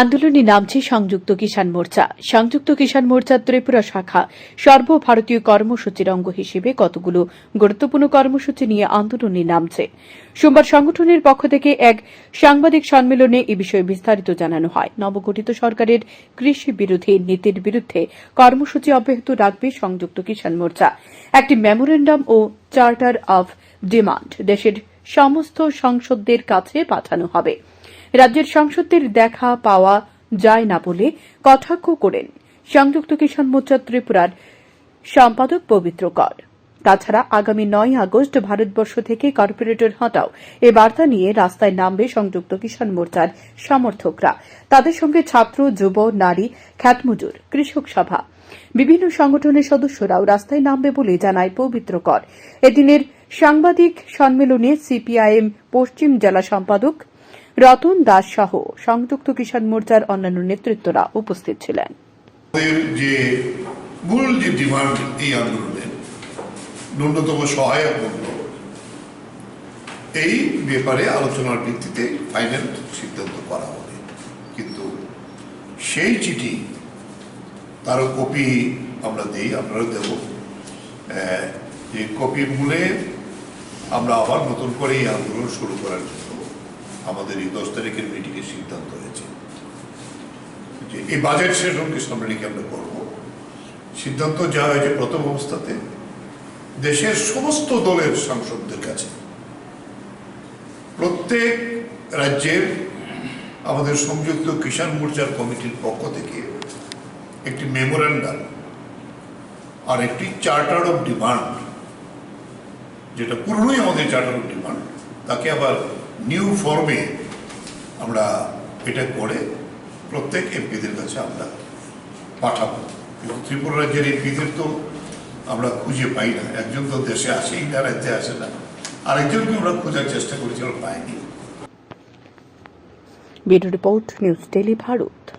আন্দোলনে নামছে সংযুক্ত কিষাণ মোর্চা। সংযুক্ত কিষাণ মোর্চার ত্রিপুরা শাখা। সর্বভারতীয় কর্মসূচির অঙ্গ হিসেবে কতগুলো গুরুত্বপূর্ণ কর্মসূচি নিয়ে আন্দোলনে নামছে? সোমবার সংগঠনের পক্ষ থেকে এক সাংবাদিক সম্মেলনে এ বিষয়ে বিস্তারিত জানানো হয়। নবগঠিত সরকারের কৃষি বিরোধী নীতির বিরুদ্ধে কর্মসূচি অব্যাহত রাখবে সংযুক্ত কিষাণ মোর্চা। একটি মেমোরেন্ডাম ও চার্টার অফ ডিমান্ড দেশের সমস্ত সংসদদের কাছে পাঠানো হবে। রাজ্যের সংসদদের দেখা পাওয়া যায় না বলে কটাক্ষ করেন সংযুক্ত কিষাণ মোর্চা ত্রিপুরার সম্পাদক পবিত্র কর। তাছাড়া আগামী নয় আগস্ট ভারতবর্ষ থেকে কর্পোরেটর হটাও এ বার্তা নিয়ে রাস্তায় নামবে সংযুক্ত কিষাণ মোর্চার সমর্থকরা। তাদের সঙ্গে ছাত্র, যুব, নারী, খ্যাতমজুর, কৃষক সভা। বিভিন্ন সংগঠনের সদস্যরাও রাস্তায় নামবে বলে জানায় পবিত্র কর। এদিনের সাংবাদিক সম্মেলনে সিপিআইএম পশ্চিম জেলা সম্পাদক রতন দাস সহ সংযুক্ত কিষাণ মোর্চার অন্যান্য নেতৃত্বরা উপস্থিত ছিলেন। যে মূল যে ডিমান্ড এই আন্দোলনের ন্যূনতম সহায়ক এই ব্যাপারে আলোচনার ভিত্তিতে ফাইনাল সিদ্ধান্ত করা হবে। কিন্তু সেই চিঠি, তারও কপি আমরা দিই, আপনারাও দেব। যে কপি মূলে আমরা আবার নতুন করে এই আন্দোলন শুরু করার জন্য আমাদের এই দশ তারিখের মিটিংয়ে সিদ্ধান্ত হয়েছে। যে এই বাজেট সেশনকে সামনে আমরা করব। সিদ্ধান্ত যা হয়েছে প্রথম অবস্থাতে, দেশের সমস্ত দলের সাংসদদের কাছে। প্রত্যেক রাজ্যের আমাদের সংযুক্ত কিষাণ মোর্চার কমিটির পক্ষ থেকে একটি মেমোরেন্ডাম আর একটি চার্টার অফ ডিমান্ড যেটা পুরনোই আমাদের চার্টার অফ ডিমান্ড তাকে আবার নিউ ফর্মে আমরা এটা করে প্রত্যেক এমপিদের কাছে আমরা পাঠাবো। এবং ত্রিপুরা রাজ্যের এমপিদের তো আমরা খুঁজে পাই না। একজন তো দেশে আসেই না, রাজ্যে আসে না। আরেকজনকে আমরা খোঁজার চেষ্টা করেছি করেছিলাম পাইনি। Bureau report, news daily Bharat.